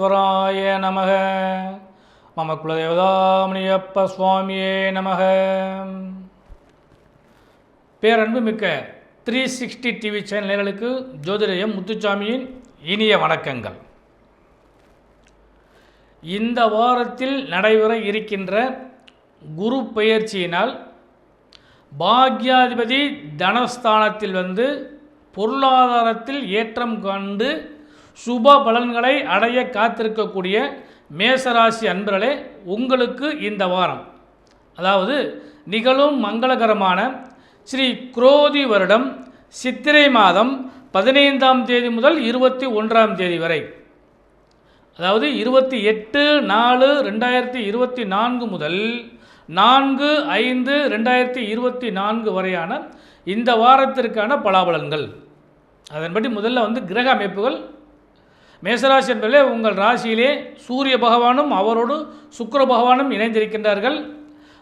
விக்னேஸ்வராய நமக. மம குலதேவதாமணியப்ப சுவாமியே நமக. பேரன்பு மிக்க த்ரீ சிக்ஸ்டி டிவி சேனல்களுக்கு ஜோதிடயம் முத்துச்சாமியின் இனிய வணக்கங்கள். இந்த வாரத்தில் நடைபெற இருக்கின்ற குரு பயிற்சியினால் பாக்யாதிபதி தனஸ்தானத்தில் வந்து பொருளாதாரத்தில் ஏற்றம் கண்டு சுப பலன்களை அடைய காத்திருக்கக்கூடிய மேசராசி அன்பர்களே உங்களுக்கு இந்த வாரம் அதாவது நிகழும் மங்களகரமான ஸ்ரீ குரோதி வருடம் சித்திரை மாதம் பதினைந்தாம் தேதி முதல் இருபத்தி ஒன்றாம் தேதி வரை அதாவது இருபத்தி எட்டு நாலு ரெண்டாயிரத்தி இருபத்தி நான்கு முதல் நான்கு ஐந்து ரெண்டாயிரத்தி இருபத்தி நான்கு வரையான இந்த வாரத்திற்கான பலாபலன்கள். அதன்படி முதல்ல வந்து கிரக அமைப்புகள் மேசராசி என்பதிலே உங்கள் ராசியிலே சூரிய பகவானும் அவரோடு சுக்கர பகவானும் இணைந்திருக்கின்றார்கள்.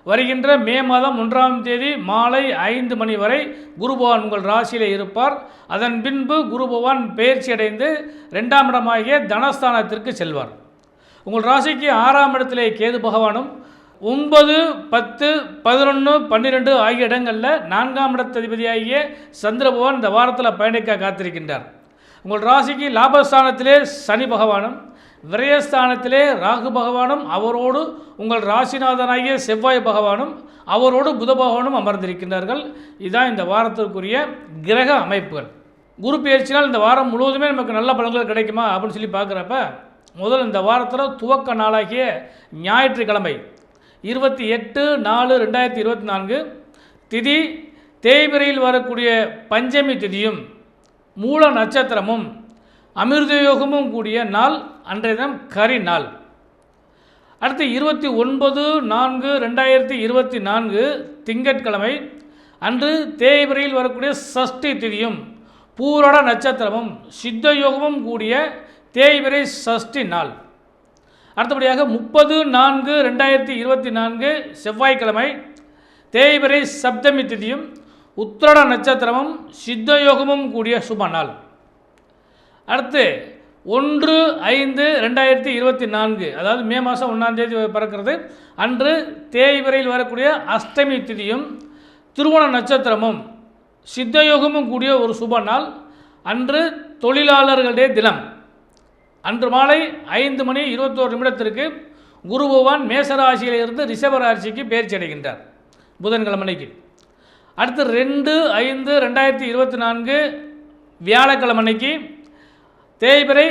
வருகின்ற மே மாதம் ஒன்றாம் தேதி மாலை ஐந்து மணி வரை குரு பகவான் உங்கள் ராசியிலே இருப்பார். அதன் பின்பு குரு பகவான் பெயர்ச்சி அடைந்து ரெண்டாம் இடமாகிய தனஸ்தானத்திற்கு செல்வார். உங்கள் ராசிக்கு ஆறாம் இடத்திலே கேது பகவானும் ஒன்பது பத்து பதினொன்று பன்னிரெண்டு ஆகிய இடங்களில் நான்காம் இடத்ததிபதியாகிய சந்திர பகவான் இந்த வாரத்தில் பயணிக்க காத்திருக்கின்றார். உங்கள் ராசிக்கு லாபஸ்தானத்திலே சனி பகவானும் விரயஸ்தானத்திலே ராகு பகவானும் அவரோடு உங்கள் ராசிநாதனாகிய செவ்வாய் பகவானும் அவரோடு புத பகவானும் அமர்ந்திருக்கின்றார்கள். இதுதான் இந்த வாரத்திற்குரிய கிரக அமைப்புகள். குரு பயிற்சினால் இந்த வாரம் முழுவதுமே நமக்கு நல்ல பலன்கள் கிடைக்குமா அப்படின்னு சொல்லி பார்க்குறப்ப முதல் இந்த வாரத்தில் துவக்க நாளாகிய ஞாயிற்றுக்கிழமை இருபத்தி எட்டு நாலு ரெண்டாயிரத்தி இருபத்தி நான்கு திதி தேய்பிரையில் வரக்கூடிய பஞ்சமி திதியும் மூல நட்சத்திரமும் அமிர்த யோகமும் கூடிய நாள் அன்றைய தினம் கரி நாள். அடுத்து இருபத்தி ஒன்பது நான்கு ரெண்டாயிரத்தி இருபத்தி நான்கு திங்கட்கிழமை அன்று தேய்பிரையில் வரக்கூடிய சஷ்டி திதியும் பூரட நட்சத்திரமும் சித்த யோகமும் கூடிய தேய்பிரை சஷ்டி நாள். அடுத்தபடியாக முப்பது நான்கு ரெண்டாயிரத்தி இருபத்தி நான்கு செவ்வாய்க்கிழமை தேய்பிரை சப்தமி திதியும் உத்திரட நட்சத்திரமும் சித்த யோகமும் கூடிய சுப நாள். அடுத்து ஒன்று ஐந்து ரெண்டாயிரத்தி இருபத்தி நான்கு அதாவது மே மாதம் ஒன்றாம் தேதி பிறக்கிறது. அன்று தேய்விரையில் வரக்கூடிய அஷ்டமி திதியும் திருவோண நட்சத்திரமும் சித்தயோகமும் கூடிய ஒரு சுப நாள். அன்று தொழிலாளர்களுடைய தினம். அன்று மாலை ஐந்து மணி இருபத்தோரு நிமிடத்திற்கு குரு பகவான் மேசராசியிலிருந்து ரிஷபராசிக்கு பயிற்சி அடைகின்றார். புதன்கிழமைக்கு அடுத்து ரெண்டு ஐந்து ரெண்டாயிரத்தி இருபத்தி நான்கு வியாழக்கிழமை அன்னைக்கு தேய்பிரை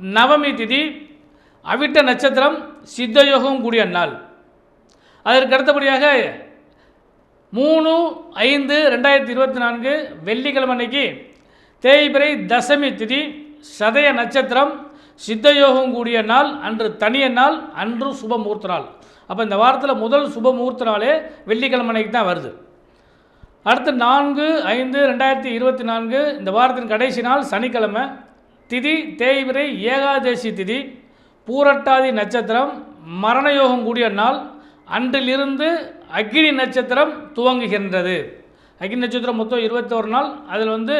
நவமி திதி அவிட்ட நட்சத்திரம் சித்தயோகம் கூடிய நாள். அதற்கு அடுத்தபடியாக மூணு ஐந்து ரெண்டாயிரத்தி இருபத்தி நான்கு வெள்ளிக்கிழமை அன்னைக்கு தேய்பிரை தசமி திதி சதய நட்சத்திரம் சித்தயோகம் கூடிய நாள் அன்று தனிய நாள் அன்று சுப முகூர்த்த நாள். அப்போ இந்த வாரத்தில் முதல் சுப முகூர்த்த நாளே வெள்ளிக்கிழமை அன்னைக்கு தான் வருது. அடுத்து நான்கு ஐந்து ரெண்டாயிரத்தி இருபத்தி நான்கு இந்த வாரத்தின் கடைசி நாள் சனிக்கிழமை திதி தேய்விரை ஏகாதசி திதி பூரட்டாதி நட்சத்திரம் மரணயோகம் கூடிய நாள் அன்றிலிருந்து அக்னி நட்சத்திரம் துவங்குகின்றது. அக்னி நட்சத்திரம் மொத்தம் இருபத்தோரு நாள். அதில் வந்து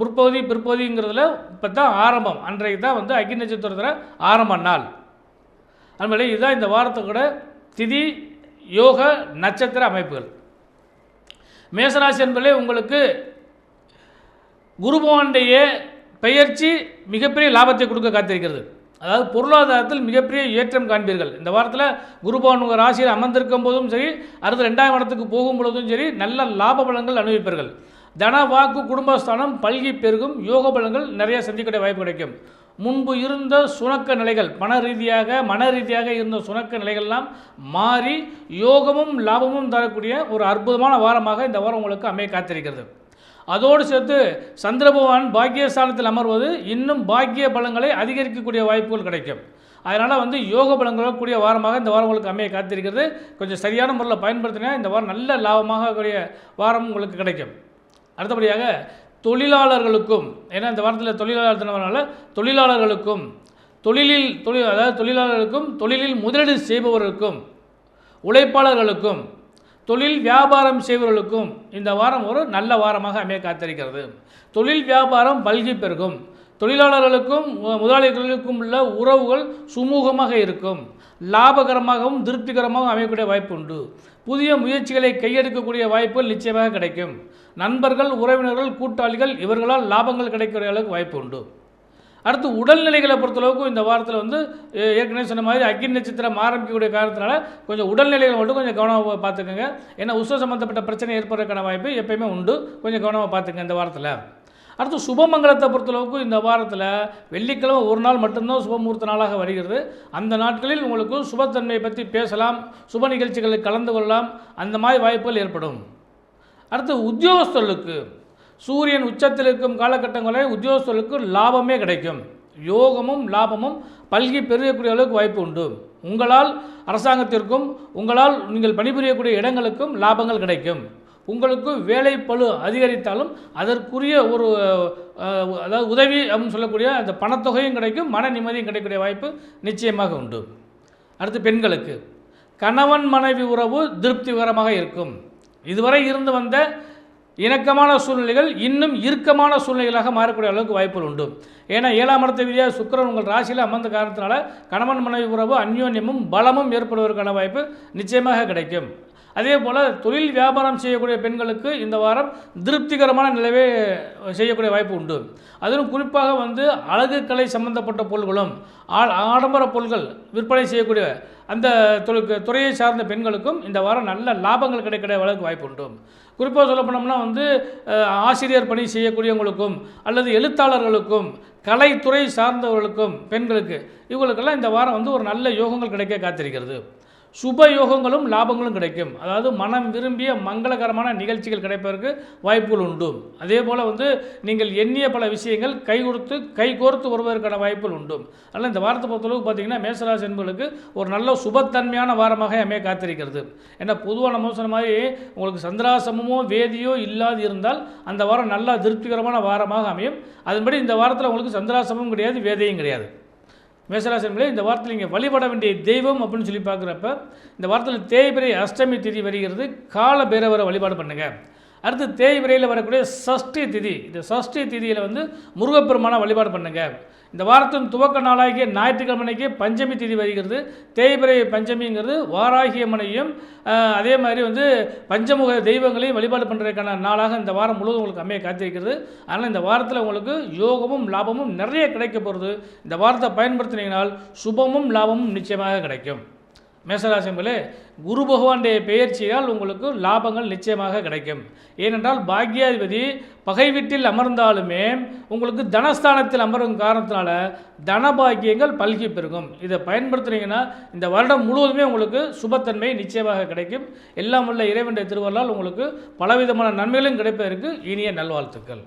முற்பகுதி பிற்பகுதிங்கிறதுல இப்போ தான் ஆரம்பம். அன்றைக்கு தான் வந்து அக்னி நட்சத்திரத்தில் ஆரம்ப நாள். அதுமாதிரி இதுதான் இந்த வாரத்தோட திதி யோக நட்சத்திர அமைப்புகள். மேசராசி என்பதிலே உங்களுக்கு குருபவனுடைய பெயர்ச்சி மிகப்பெரிய லாபத்தை கொடுக்க காத்திருக்கிறது. அதாவது பொருளாதாரத்தில் மிகப்பெரிய ஏற்றம் காண்பீர்கள். இந்த வாரத்தில் குருபவன் உங்கள் ராசியில் அமர்ந்திருக்கும் போதும் சரி அடுத்த ரெண்டாயிரம் இடத்துக்கு போகும் பொழுதும் சரி நல்ல லாப பலன்கள் அனுபவிப்பீர்கள். தன வாக்கு குடும்பஸ்தானம் பல்கி பெருகும் யோக பலன்கள் நிறைய சந்திக்கக்கூடிய வாய்ப்பு கிடைக்கும். முன்பு இருந்த சுணக்க நிலைகள் பண ரீதியாக மன ரீதியாக இருந்த சுணக்க நிலைகள்லாம் மாறி யோகமும் லாபமும் தரக்கூடிய ஒரு அற்புதமான வாரமாக இந்த வாரம் உங்களுக்கு அமைய காத்திருக்கிறது. அதோடு சேர்த்து சந்திர பகவான் பாக்கியஸ்தானத்தில் அமர்வது இன்னும் பாக்கிய பலங்களை அதிகரிக்கக்கூடிய வாய்ப்புகள் கிடைக்கும். அதனால் வந்து யோக பலங்கள் கூடிய வாரமாக இந்த வாரம் உங்களுக்கு அமைய காத்திருக்கிறது. கொஞ்சம் சரியான முறையில் பயன்படுத்தினா இந்த வாரம் நல்ல லாபமாக கூடிய வாரம் உங்களுக்கு கிடைக்கும். அடுத்தபடியாக தொழிலாளர்களுக்கும் ஏன்னா இந்த வாரத்தில் தொழிலாளர் தினவனால தொழிலாளர்களுக்கும் தொழிலில் தொழில் அதாவது தொழிலாளர்களுக்கும் தொழிலில் முதலீடு செய்பவர்களுக்கும் உழைப்பாளர்களுக்கும் தொழில் வியாபாரம் செய்பவர்களுக்கும் இந்த வாரம் ஒரு நல்ல வாரமாக அமைய காத்திருக்கிறது. தொழில் வியாபாரம் பல்கி பெருகும். தொழிலாளர்களுக்கும் முதலாளிகளுக்கும் உள்ள உறவுகள் சுமூகமாக இருக்கும். லாபகரமாகவும் திருப்திகரமாகவும் அமையக்கூடிய வாய்ப்பு உண்டு புதிய முயற்சிகளை கையெடுக்கக்கூடிய வாய்ப்புகள் நிச்சயமாக கிடைக்கும். நண்பர்கள் உறவினர்கள் கூட்டாளிகள் இவர்களால் லாபங்கள் கிடைக்கிற அளவுக்கு வாய்ப்பு உண்டு அடுத்து உடல்நிலைகளை பொறுத்தளவுக்கு இந்த வாரத்தில் வந்து ஏற்கனவே சொன்ன மாதிரி அக்னி நட்சத்திரம் ஆரம்பிக்கக்கூடிய காரணத்தினால கொஞ்சம் உடல்நிலைகளை மட்டும் கொஞ்சம் கவனமாக பார்த்துக்கோங்க. ஏன்னா உஷ்ண சம்மந்தப்பட்ட பிரச்சனை ஏற்படுறதுக்கான வாய்ப்பு எப்பயுமே உண்டு. கொஞ்சம் கவனமாக பார்த்துங்க இந்த வாரத்தில். அடுத்து சுபமங்கலத்தை பொறுத்தளவுக்கு இந்த வாரத்தில் வெள்ளிக்கிழமை ஒரு நாள் மட்டும்தான் சுபமுகூர்த்த நாளாக வருகிறது. அந்த நாட்களில் உங்களுக்கு சுபத்தன்மையை பற்றி பேசலாம் சுப நிகழ்ச்சிகளில் கலந்து கொள்ளலாம் அந்த மாதிரி வாய்ப்புகள் ஏற்படும். அடுத்து உத்தியோகஸ்தர்களுக்கு சூரியன் உச்சத்தில் இருக்கும் காலகட்டங்களில் உத்தியோகஸ்தர்களுக்கு லாபமே கிடைக்கும். யோகமும் லாபமும் பல்கி பெருகக்கூடிய அளவுக்கு வாய்ப்பு உண்டு. உங்களால் அரசாங்கத்திற்கும் உங்களால் நீங்கள் பணிபுரியக்கூடிய இடங்களுக்கும் லாபங்கள் கிடைக்கும். உங்களுக்கு வேலை பளு அதிகரித்தாலும் அதற்குரிய ஒரு அதாவது உதவி அப்படின்னு சொல்லக்கூடிய அந்த பணத்தொகையும் கிடைக்கும் மன நிம்மதியும் கிடைக்கக்கூடிய வாய்ப்பு நிச்சயமாக உண்டு. அடுத்து பெண்களுக்கு கணவன் மனைவி உறவு திருப்திகரமாக இருக்கும். இதுவரை இருந்து வந்த இணக்கமான சூழ்நிலைகள் இன்னும் இறுக்கமான சூழ்நிலைகளாக மாறக்கூடிய அளவுக்கு வாய்ப்புகள் உண்டு. ஏன்னா ஏழாம் இடத்த விதியாக சுக்கிரன் உங்கள் ராசியில் அமர்ந்த காரணத்தினால கணவன் மனைவி உறவு அந்யோன்யமும் பலமும் ஏற்படுவதற்கான வாய்ப்பு நிச்சயமாக கிடைக்கும். அதே போல் தொழில் வியாபாரம் செய்யக்கூடிய பெண்களுக்கு இந்த வாரம் திருப்திகரமான நிலவே செய்யக்கூடிய வாய்ப்பு உண்டு. அதிலும் குறிப்பாக வந்து அழகு கலை சம்பந்தப்பட்ட பொருள்களும் ஆ- ஆடம்பர பொருள்கள் விற்பனை செய்யக்கூடிய அந்த துறையை சார்ந்த பெண்களுக்கும் இந்த வாரம் நல்ல லாபங்கள் கிடைக்கிற அளவுக்கு வாய்ப்பு உண்டு. குறிப்பாக சொல்ல போனோம்னா வந்து ஆசிரியர் பணி செய்யக்கூடியவங்களுக்கும் அல்லது எழுத்தாளர்களுக்கும் கலைத்துறை சார்ந்தவர்களுக்கும் பெண்களுக்கு இவங்களுக்கெல்லாம் இந்த வாரம் வந்து ஒரு நல்ல யோகங்கள் கிடைக்க காத்திருக்கிறது. சுப யோகங்களும் லாபங்களும் கிடைக்கும். அதாவது மனம் விரும்பிய மங்களகரமான நிகழ்ச்சிகள் கிடைப்பதற்கு வாய்ப்புகள் உண்டு. அதே போல் வந்து நீங்கள் எண்ணிய பல விஷயங்கள் கை கொடுத்து கை கோர்த்து வருவதற்கான வாய்ப்புகள் உண்டு. அதனால் இந்த வாரத்தை பொறுத்தளவுக்கு பார்த்தீங்கன்னா மேசராசி என்பவர்களுக்கு ஒரு நல்ல சுபத்தன்மையான வாரமாக அமைய காத்திருக்கிறது. ஏன்னா பொதுவாக நம்ம சொன்ன மாதிரி உங்களுக்கு சந்திராசமோ வேதியோ இல்லாது இருந்தால் அந்த வாரம் நல்லா திருப்திகரமான வாரமாக அமையும். அதன்படி இந்த வாரத்தில் உங்களுக்கு சந்திராசமும் கிடையாது வேதையும் கிடையாது. மேசராசன்களே இந்த வாரத்தில் நீங்கள் வழிபட வேண்டிய தெய்வம் அப்படின்னு சொல்லி பார்க்குறப்ப இந்த வாரத்தில் தேய்பிரை அஷ்டமி திதி வருகிறது. கால பைரவரை வழிபாடு பண்ணுங்கள் அடுத்து தேய்பிரையில் வரக்கூடிய சஷ்டி திதி. இந்த சஷ்டி திதியில் வந்து முருகப்பெருமானை வழிபாடு பண்ணுங்கள் இந்த வாரத்தின் துவக்க நாளாகிய ஞாயிற்றுக்கிழமைக்கு பஞ்சமி திதி வருகிறது. தேய்பிரை பஞ்சமிங்கிறது வாராகியம்மனையும் அதே மாதிரி வந்து பஞ்சமுக தெய்வங்களையும் வழிபாடு பண்ணுறதுக்கான நாளாக இந்த வாரம் முழுவதும் உங்களுக்கு அமைய காத்திருக்கிறது. அதனால் இந்த வாரத்தில் உங்களுக்கு யோகமும் லாபமும் நிறைய கிடைக்க போகிறது இந்த வாரத்தை பயன்படுத்தினீங்கனால் சுபமும் லாபமும் நிச்சயமாக கிடைக்கும். மேசராசிகளே குரு பகவானுடைய பெயர்ச்சியால் உங்களுக்கு லாபங்கள் நிச்சயமாக கிடைக்கும். ஏனென்றால் பாக்யாதிபதி பகை வீட்டில் அமர்ந்தாலுமே உங்களுக்கு தனஸ்தானத்தில் அமரும் காரணத்தினால தன பாக்கியங்கள் பல்கி பெருகும். இதை பயன்படுத்துனீங்கன்னா இந்த வருடம் முழுவதுமே உங்களுக்கு சுபத்தன்மை நிச்சயமாக கிடைக்கும். எல்லாம் உள்ள இறைவனுடைய திருவள்ளால் உங்களுக்கு பலவிதமான நன்மைகளும் கிடைப்பதற்கு இனிய நல்வாழ்த்துக்கள்.